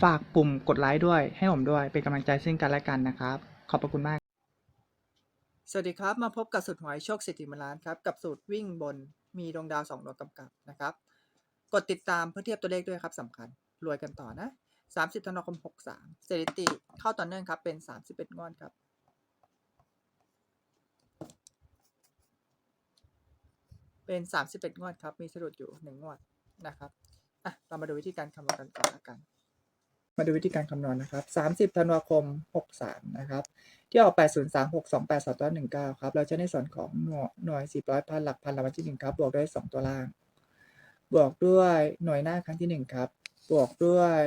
ฝากปุ่มกดไลค์ด้วยให้ผมด้วยเป็นกำลังใจซึ่งกันและกันนะครับ ขอบพระคุณมาก สวัสดีครับ มาพบกับสูตรหวยโชคสิทธิมลานครับ กับสูตรวิ่งบนมีดวงดาวสองดวงกำกับนะครับ กดติดตามเพื่อเทียบตัวเลขด้วยครับสำคัญรวยกันต่อนะ 30ธันวาคม 63สถิติเข้าต่อเนื่องครับเป็น 31 งวดครับเป็น 31 งวดครับ มีสรุปอยู่ 1 งวดนะครับ อะ เรามาดูวิธีการคำนวณกันก่อนละกัน มาดูวิธีการคำนวณนะครับ 30 ธันวาคม 63 นะครับ ที่ออก 803628 2ตัว19 ครับ เราจะในส่วนของหน่วยหน่วย10ร้อยพันหลักพันรางวัลที่ 1 ครับ บวกด้วย 2 ตัวล่าง บวกด้วยหน่วยหน้าครั้งที่ 1 ครับ บวกด้วย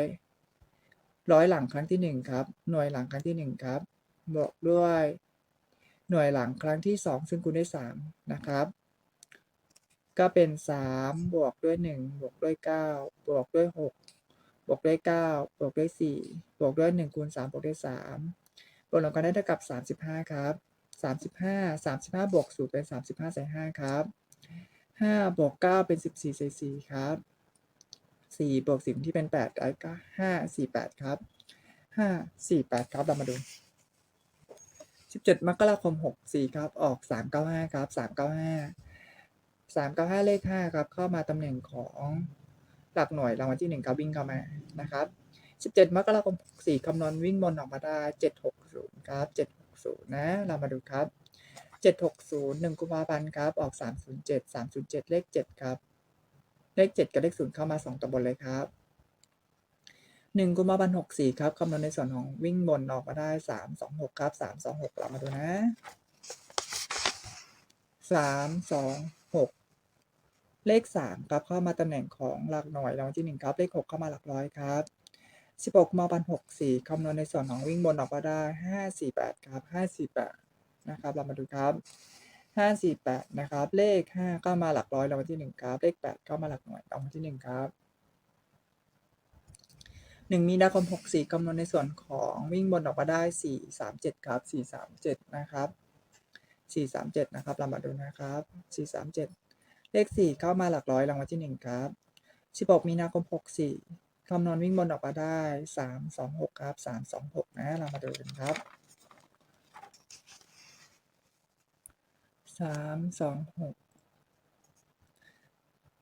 ร้อยหลังครั้งที่ 1 ครับ หน่วยหลังครั้งที่ 1 ครับ บวกด้วยหน่วยหลังครั้งที่ 2 ซึ่งคูณด้วย 3 นะครับ ก็เป็น 3 บวกด้วย 1 บวกด้วย 9 บวกด้วย 6 บวกด้วย9บวกด้วย4บวกด้วย1คูณ3บวกด้วย3บวกรวมกันได้เท่ากับ 35 ครับ 35 35บวก0เป็น 35ใส่5ครับ 5บวก9เป็น 14ใส่4ครับ4บวก10ที่เป็น8ได้ก็5 4 8 ครับ 5 4 8 ครับ เรามาดู 17 มกราคม 64 ครับ ออก 395 ครับ 395 395 เลข 5 ครับ เข้ามาตำแหน่งของ หลักหน่วยรางวัลที่1ครับวิ่งเข้ามานะครับ 17 มกราคม64คำนวณวิ่งบนออกมาได้ 760 ครับ 760 นะ เรามาดูครับ 760 1กุมภาพันธ์ครับ ออก 307 307 เลข 7 ครับ เลข 7 กับเลข 0 เข้ามา 2ตัวบนเลยครับ1กุมภาพันธ์64 ครับคำนวณในส่วนของวิ่งบนออกมาได้ 326 ครับ 326 เรามาดูนะ 326 เลข 3 ครับเข้ามาตำแหน่งของหลักหน่วยรางวัลที่ 1 ครับ เลข 6 เข้ามาหลักร้อยครับ 16กุมปัน64คำนวณในส่วนของวิ่งบนออกมาได้ 548 ครับ 548 นะครับ เรามาดูครับ 548 นะครับ เลข 5 เข้ามาหลักร้อยรางวัลที่ 1 ครับ เลข 8 เข้ามาหลักหน่วยรางวัลที่ 1 ครับ1มีนาคม64คำนวณในส่วนของวิ่งบนออกมาได้437ครับ437นะครับ437นะครับเรามาดูนะครับ437เเลข4เข้ามาหลักร้อยรางวัลที่1ครับ16มีนาคม64คำนวณวิ่งบนออกมาได้326ครับ326นะเรามาดูกันครับ326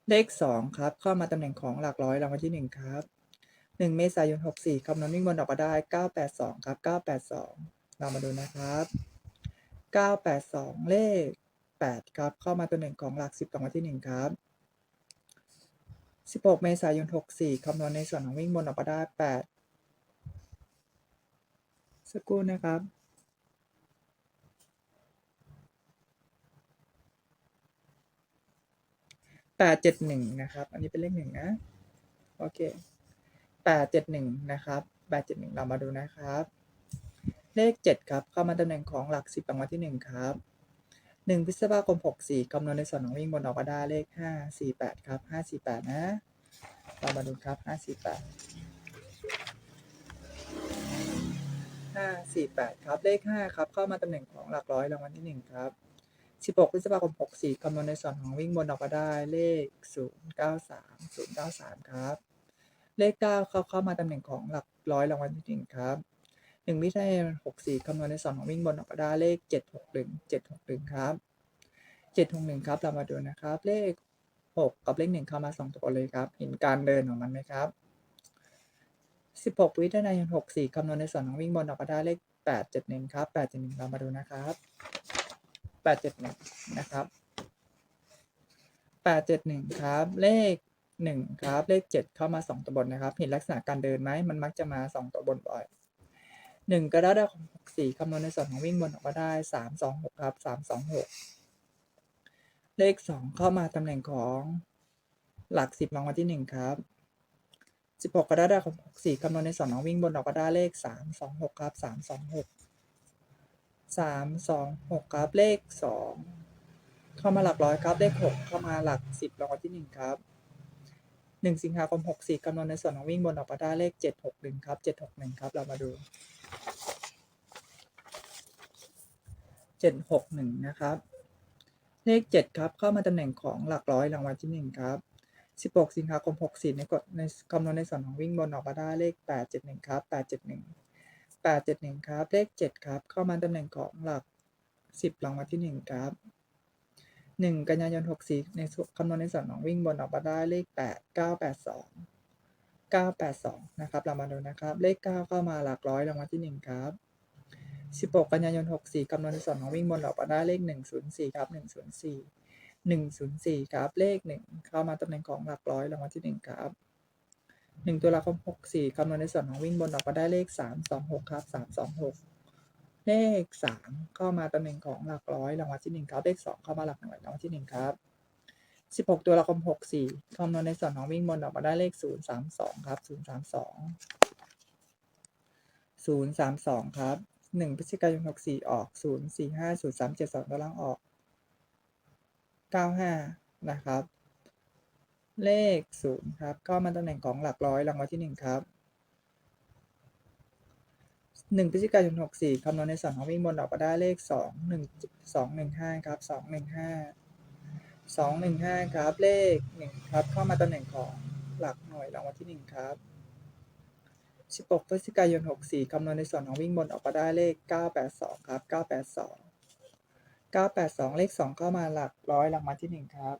เลข2ครับเข้ามาตำแหน่งของหลักร้อยรางวัลที่1ครับ1เมษายน64คำนวณวิ่งบนออกมาได้982ครับ982เรามาดูนะครับ982เลข 8 ครับ เข้ามาตัวหนึ่งของหลัก 10รางวัลที่ 1 ครับ 16 เมษายน 64 คำนวณในส่วนของวิ่งบนออกมาได้ 8 สักครู่นะครับ871นะครับ อันนี้เป็นเลขหนึ่งนะ โอเค871นะครับ871เจ็ดหนึ่งเรามาดูนะครับ เลข7ครับ เข้ามาตำแหน่งของหลัก10รางวัลที่1ครับ 1พฤษภาคม 64คำนวณในส่วนของวิ่งบนออกมาได้เลข 548 ครับ 548 นะ เรามาดูครับ 548 548 ครับ เลข 5 ครับ เข้ามาตำแหน่งของหลักร้อยรางวัลที่ 1 ครับ 16พฤษภาคม 64 คำนวณในส่วนของวิ่งบนออกมาได้เลข 093 093 ครับ เลข 9 เข้าเข้ามาตำแหน่งของหลักร้อยรางวัลที่ 1 ครับ 1มิถุนายน64คำนวณในส่วนของวิ่งบนออกมาได้เลข761 761ครับ761ครับ เรามาดูนะครับ เลข6กับเลข1เข้ามา2ตัวเลยครับ เห็นการเดินของมันไหมครับ16มิถุนายน64คำนวณในส่วนของวิ่งบนออกมาได้เลข871ครับ871เจ็ดหนึ่งเรามาดูนะครับ871นะครับแปดเจ็ดหนึ่งครับ เลขหนึ่งครับ เลขเจ็ดเข้ามาสองตัวบนนะครับ เห็นลักษณะการเดินไหมมันมักจะมาสองตัวบนบ่อย หนึ่งกระดาษของหกสี่คำนวณในส่วนของวิ่งบนออกมาได้สามสองหกครับสามสองหกเลขสองเข้ามาตำแหน่งของหลักสิบรางวัลที่หนึ่งครับสิบหกกระดาษของหกสี่คำนวณในส่วนของวิ่งบนออกมาได้เลขสามสองหกครับสามสองหกสามสองหกครับ เลขสองเข้ามาหลักร้อยครับ เลขหกเข้ามาหลักสิบรางวัลที่หนึ่งครับหนึ่งสิงหาคมหกสี่คำนวณในส่วนของวิ่งบนออกมาได้เลขเจ็ดหกหนึ่งครับเจ็ดหกหนึ่งครับ เรามาดู เจ็ดหกหนึ่งนะครับ เลขเจ็ดครับ เข้ามาตำแหน่งของหลักร้อยรางวัลที่หนึ่งครับสิบหกสิงหาคมหกสี่ในกฎในคำนวณในส่วนของวิ่งบนออกมาได้เลขแปดเจ็ดหนึ่งครับแปดเจ็ดหนึ่งแปดเจ็ดหนึ่งครับ เลขเจ็ดครับ เข้ามาตำแหน่งของหลักสิบรางวัลที่หนึ่งครับหนึ่งกันยายนหกสี่ในคำนวณในส่วนของวิ่งบนออกมาได้เลขแปดเก้าแปดสองเก้าแปดสองนะครับเรามาดูนะครับ เลขเก้าเข้ามาหลักร้อยรางวัลที่หนึ่งครับ 16 กันยายน 64คำนวณในส่วนของวิ่งบนออกมาได้เลข 104 ครับ 104 104 ครับ เลข 1 เข้ามาตำแหน่งของหลักร้อยรางวัลที่ 1 ครับ 1 ตุลาคม 64คำนวณในส่วนของวิ่งบนออกมาได้เลข 326 ครับ 326 เลข 3 เข้ามาตำแหน่งของหลักร้อยรางวัลที่ 1 ครับ เลข 2 เข้ามาหลักหน่วยรางวัลที่ 1 ครับ 16 ตุลาคม 64คำนวณในส่วนของวิ่งบนออกมาได้เลข 032 ครับ 032 032 ครับ หนึ่งพฤศจิกายนหกสี่ออกศูนย์สี่ห้าศูนย์สามเจ็ดสองตารางออกเก้าห้านะครับ เลขศูนย์ครับก็มาตำแหน่งของหลักร้อยรางวัลที่หนึ่งครับหนึ่งพฤศจิกายนหกสี่คำนวณในส่วนของวิ่งบนออกมาได้เลขสองหนึ่งสองหนึ่งห้าครับสองหนึ่งห้าสองหนึ่งห้าครับเลขหนึ่งครับเข้ามาตำแหน่งของหลักหน่วยรางวัลที่หนึ่งครับ 16พฤศจิกายน 64คำนวณในส่วนของวิ่งบนออกมาได้เลข 982 ครับ 982 982 เลข 2 เข้ามาหลักร้อยรางวัลที่ 1 ครับ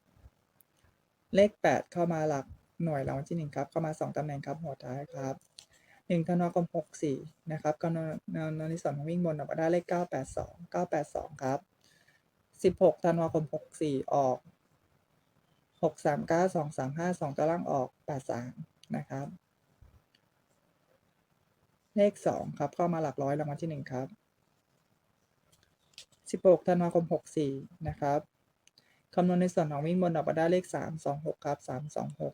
เลข 8 เข้ามาหลักหน่วยรางวัลที่ 1 ครับ เข้ามา 2ตำแหน่งครับ หัวท้ายครับ1ธันวาคม64 นะครับคำนวณในส่วนของวิ่งบนออกมาได้เลข 982 982 ครับ 16ธันวาคม64 ออก 639 235 2ตารางออก 83 นะครับ เลขสองครับ เข้ามาหลักร้อยรางวัลที่หนึ่งครับสิบหกธันวาคมหกสี่นะครับคำนวณในส่วนของวิ่งบนออกมาได้เลขสามสองหกครับสามสองหก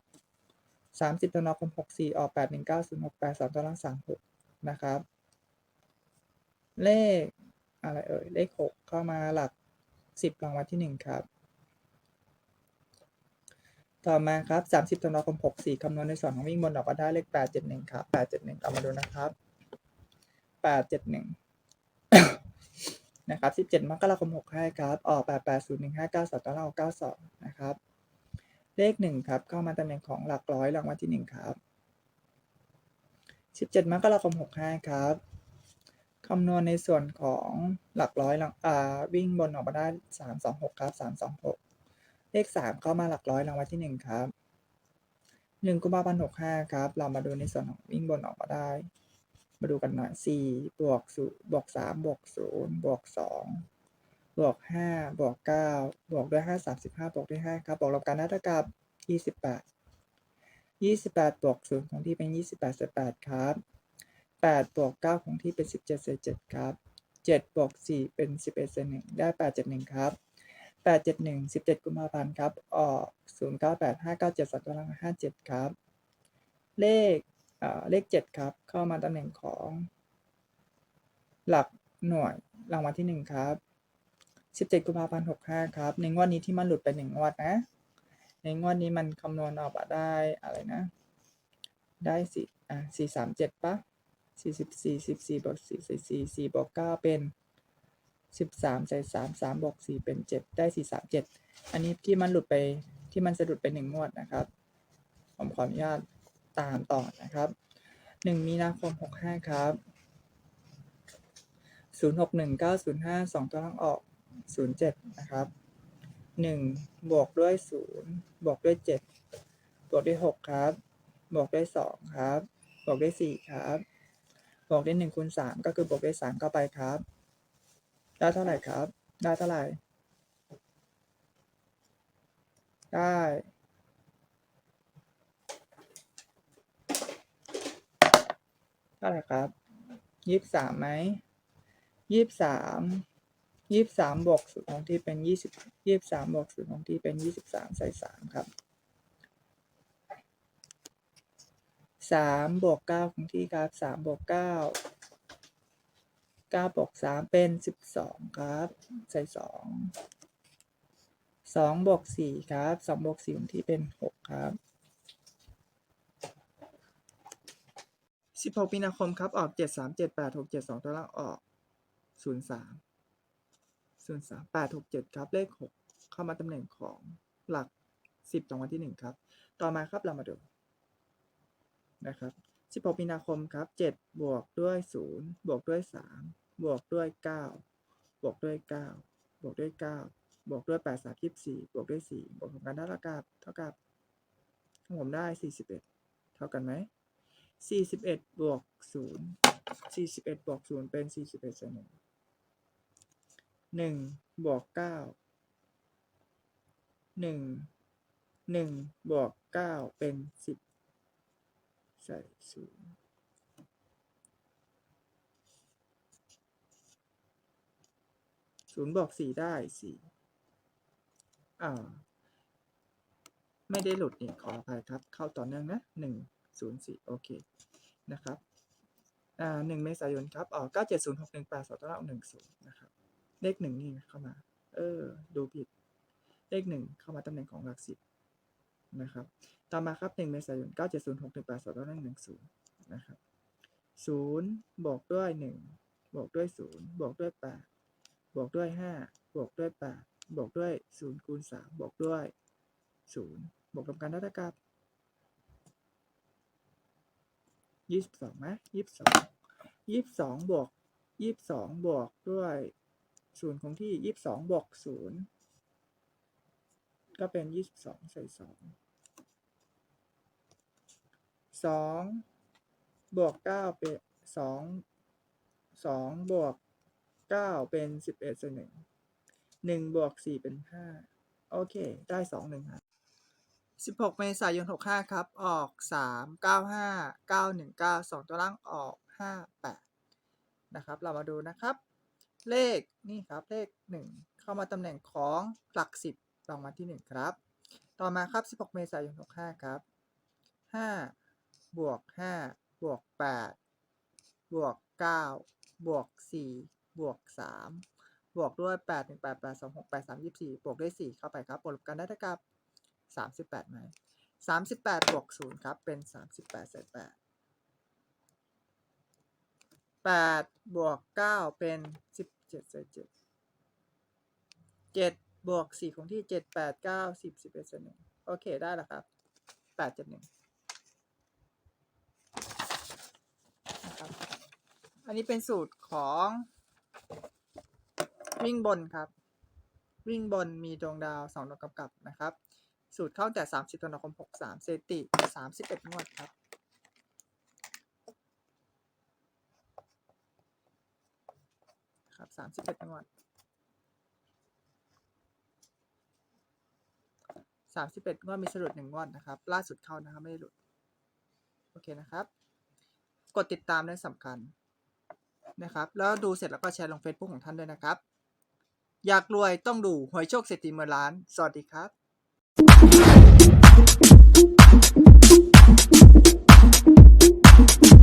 สามสิบธันวาคมหกสี่ออกแปดหนึ่งเก้าศูนย์หกแปดสามตารางสามหกนะครับ เลขอะไรเอ่ย เลขหกเข้ามาหลักสิบรางวัลที่หนึ่งครับ ต่อมาครับสามสิบธันวาคมหกสี่คำนวณในส่วนของวิ่งบนออกมาได้เลขแปดเจ็ดหนึ่งครับแปดเจ็ดหนึ่งเอามาดูนะครับ แปดเจ็ดหนึ่งนะครับสิบเจ็ดมกราคมหกห้าครับ ออกแปดแปดศูนย์หนึ่งห้าเก้าสองตาราเก้าสองนะครับ เลขหนึ่งครับ เข้ามาตำแหน่งของหลักร้อยรางวัลที่หนึ่งครับสิบเจ็ดมกราคมหกห้าครับคำนวณในส่วนของหลักร้อยอ่าวิ่งบนออกมาได้สามสองหกครับสามสองหกเลขสามเข้ามาหลักร้อยรางวัลที่หนึ่งครับหนึ่งกุมภาพันธ์หกห้าครับ เรามาดูในส่วนของวิ่งบนออกมาได้ มาดูกันหน่อยสี่บวกศูนย์บวกสามบวกศูนย์บวกสองบวกห้าบวกเก้าบวกด้วยห้าสามสิบห้าบวกด้วยห้าครับบวกลบกันได้เท่ากับยี่สิบแปดยี่สิบแปดบวกศูนย์ของที่เป็นยี่สิบแปดเศษแปดครับแปดบวกเก้าของที่เป็นสิบเจ็ดเศษเจ็ดครับเจ็ดบวกสี่เป็นสิบเอ็ดเศษหนึ่งได้แปดเจ็ดหนึ่งครับแปดเจ็ดหนึ่งสิบเจ็ดกุมภาพันธ์ครับออกศูนย์เก้าแปดห้าเก้าเจ็ดสองตารางห้าเจ็ดครับ เลข เลขเจ็ดครับ เข้ามาตำแหน่งของ หลักหน่วยรางวัลที่หนึ่งครับสิบเจ็ดกุมภาพันธ์หกห้าครับ ในงวดนี้ที่มันหลุดไปหนึ่งงวดนะ ในงวดนี้มันคำนวณออกมาได้อะไรนะ ได้สี่อะสี่สามเจ็ดปะสี่สิบสี่สิบสี่บวกสี่สี่สี่สี่บวกเก้าเป็นสิบสามใส่สามสามบวกสี่เป็นเจ็ดได้สี่สามเจ็ดอันนี้ที่มันหลุดไปที่มันสะดุดไปหนึ่งงวดนะครับ ผมขออนุญาต ตามต่อนะครับหนึ่งมีนาคมหกห้าครับศูนย์หกหนึ่งเก้าศูนย์ห้าสองตัวล่างออกศูนย์เจ็ดนะครับหนึ่งบวกด้วยศูนย์บวกด้วยเจ็ดบวกด้วยหกครับ บวกด้วยสองครับ บวกด้วยสี่ครับ บวกด้วยหนึ่งคูณสามก็คือบวกด้วยสามเข้าไปครับ ได้เท่าไหร่ครับ ได้เท่าไหร่ได้ เท่าไหร่ครับยี่สิบสามไหมยี่สิบสามยี่สิบสามบวกศูนย์ของที่เป็นยี่สิบยี่สิบสามบวกศูนย์ของที่เป็นยี่สิบสามใส่สามครับสามบวกเก้าของที่ครับสามบวกเก้าเก้าบวกสามเป็นสิบสองครับ ใส่สองสองบวกสี่ครับสองบวกสี่ของที่เป็นหกครับ สิบหกมีนาคมครับ ออกเจ็ดสามเจ็ดแปดหกเจ็ดสองตัวล่างออกศูนย์สามศูนย์สามแปดหกเจ็ดครับ เลขหกเข้ามาตำแหน่งของหลักสิบรางวัลที่หนึ่งครับ ต่อมาครับเรามาดูนะครับสิบหกมีนาคมครับเจ็ดบวกด้วยศูนย์บวกด้วยสามบวกด้วยเก้าบวกด้วยเก้าบวกด้วยเก้าบวกด้วยแปดสามยี่สิบสี่บวกด้วยสี่บวกของกันเท่ากับเท่ากับของผมได้สี่สิบเอ็ดเท่ากันไหม สี่สิบเอ็ดบวกศูนย์สี่สิบเอ็ดบวกศูนย์เป็นสี่สิบเอ็ดส่วนหนึ่งหนึ่งบวกเก้าหนึ่งหนึ่งบวกเก้าเป็นสิบใส่ศูนย์ศูนย์บวกสี่ได้สี่อ่า ไม่ได้หลุดนี่ขออภัยครับ เข้าต่อเนื่องนะหนึ่ง ศูนย์สี่โอเค นะครับอ่าหนึ่งเมษายนครับอ๋อเก้าเจ็ดศูนย์หกหนึ่งแปดสองตัวหนึ่งศูนย์นะครับ เลขหนึ่งนี่เข้ามา เออ ดูผิด เลขหนึ่งเข้ามาตำแหน่งของหลักสิบนะครับ ต่อมาครับหนึ่งเมษายนเก้าเจ็ดศูนย์หกหนึ่งแปดสองตัวหนึ่งศูนย์นะครับศูนย์บวกด้วยหนึ่งบวกด้วยศูนย์บวกด้วยแปดบวกด้วยห้าบวกด้วยแปดบวกด้วยศูนย์คูณสามบวกด้วยศูนย์บวกกับการเท่ากับ ยี่สิบสองไหมยี่สิบสองยี่สิบสองบวกยี่สิบสองบวกด้วยศูนย์คงที่ยี่สิบสองบวกศูนย์ก็เป็นยี่สิบสองใส่สองสองบวกเก้าเป็นสองสองบวกเก้าเป็นสิบเอ็ดส่วนหนึ่งหนึ่งบวกสี่เป็นห้าโอเค ได้สองหนึ่งครับ 16 เมษายน 65 ครับ ออก 3 95 919 2 ตัวล่างออก 58 นะครับ เรามาดูนะครับ เลขนี่ครับ เลข 1 เข้ามาตำแหน่งของหลัก 10รางวัลที่ 1 ครับ ต่อมาครับ 16 เมษายน 65 ครับ 5 บวก 5 บวก 8 บวก 9 บวก 4 บวก 3 บวกด้วย 8 1 8 8 2 6 8 3 24 บวกด้วย 4 เข้าไปครับบวกกันได้เท่ากับ สามสิบแปดไหมสามสิบแปดบวกศูนย์ครับ เป็นสามสิบแปดใส่แปดแปดบวกเก้าเป็นสิบเจ็ดใส่เจ็ดเจ็ดบวกสี่ของที่เจ็ดแปดเก้าสิบสิบเอ็ดใส่หนึ่งโอเค ได้แล้วครับแปดเจ็ดหนึ่งนะครับอันนี้เป็นสูตรของวิ่งบนครับ วิ่งบนมีดวงดาวสองดวงกำกับนะครับ สูตรเข้าแต่ 30ธันวาคม 63 เซติ 31 งวดครับ ครับ 31 งวด 31 งวด มีสรุปหนึ่งงวดนะครับ ล่าสุดเข้านะครับ ไม่ได้หลุด โอเคนะครับ กดติดตามเรื่องสำคัญนะครับ แล้วดูเสร็จแล้วก็แชร์ลง Facebook ของท่านด้วยนะครับ อยากรวยต้องดูหวยโชคเศรษฐีเมือล้าน สวัสดีครับ Thank you.